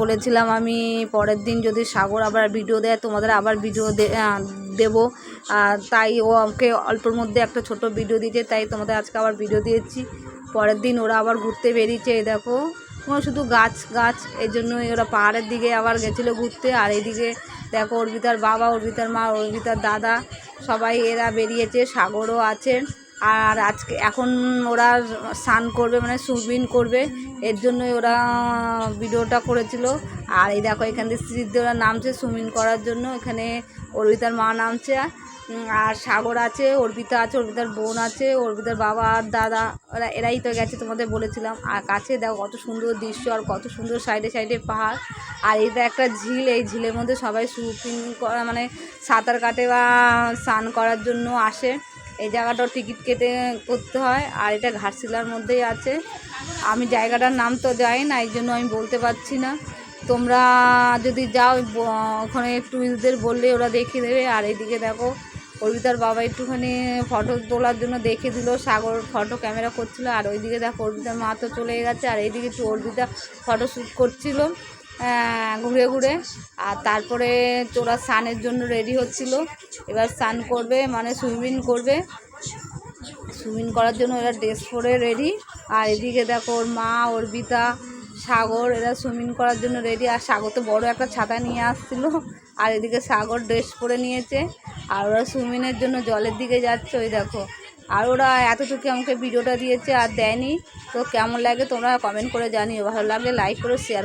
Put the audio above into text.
বলেছিলাম আমি পরের দিন যদি সাগর আবার ভিডিও দেয়, তোমাদের আবার ভিডিও দেব। তাই ও আমাকে অল্পর মধ্যে একটা ছোট ভিডিও দিয়েছে, তাই তোমাদের আজকে আবার ভিডিও দিয়েছি। পরের দিন ওরা আবার ঘুরতে বেরিয়েছে, এই দেখো। তোমার শুধু গাছ গাছ, এই জন্য ওরা পাহাড়ের দিকে আবার গেছিল ঘুরতে। আর এইদিকে দেখো অর্পিতার বাবা, অর্পিতার মা, অর্পিতার দাদা, সবাই এরা বেরিয়েছে, সাগরও আছে। আর আজকে এখন ওরা স্নান করবে মানে সুইমিং করবে। এর জন্যই ওরা ভিডিওটা করেছিল। আর এই দেখো, এখান থেকে স্মৃতি ওরা নামছে সুইমিং করার জন্য। এখানে অর্পিতার মা নামছে। আর সাগর আছে, অর্পিতা আছে, অর্পিতার বোন আছে, অর্পিতার বাবা আর দাদা, ওরা, এরাই তো গেছে তোমাদের বলেছিলাম। আর কাছে দেখো, কত সুন্দর দৃশ্য আর কত সুন্দর সাইডে সাইডে পাহাড়। আর এটা একটা ঝিল, এই ঝিলের মধ্যে সবাই সুইমিং করা মানে সাঁতার কাটে বা স্নান করার জন্য আসে। এই জায়গাটাও টিকিট কেটে করতে হয়, আর এটা ঘাটশিলার মধ্যেই আছে। আমি জায়গাটার নাম তো যাই না, এই জন্য আমি বলতে পারছি না। তোমরা যদি যাও ওখানে টুরিস্টদের বললে ওরা দেখিয়ে দেবে। আর এইদিকে দেখো অর্পিতার বাবা একটুখানি ফটো তোলার জন্য দেখে দিল, সাগর ফটো ক্যামেরা করছিল। আর ওইদিকে দেখো, অর্পিতার মা তো চলে গেছে। আর এইদিকে একটু অর্পিতা ফটো শ্যুট করছিল। ঘুরে ঘুরে। আর তারপরে তোরা স্নানের জন্য রেডি হচ্ছিল। এবার স্নান করবে মানে সুইমিং করবে। সুইমিং করার জন্য এরা ড্রেস পরে রেডি আর এদিকে দেখো ওর মা, অর্পিতা, সাগর, এরা সুইমিং করার জন্য রেডি আর সাগর তো বড় একটা ছাতা নিয়ে আসছিল। আর এদিকে সাগর ড্রেস পরে নিয়েছে। আর ওরা সুইমিংয়ের জন্য জলের দিকে যাচ্ছে, ওই দেখো। আর ওরা এতটুকু আমাকে ভিডিওটা দিয়েছে আর দেয়নি। তো কেমন লাগে তোমরা কমেন্ট করে জানিও। ভালো লাগলে লাইক করে শেয়ার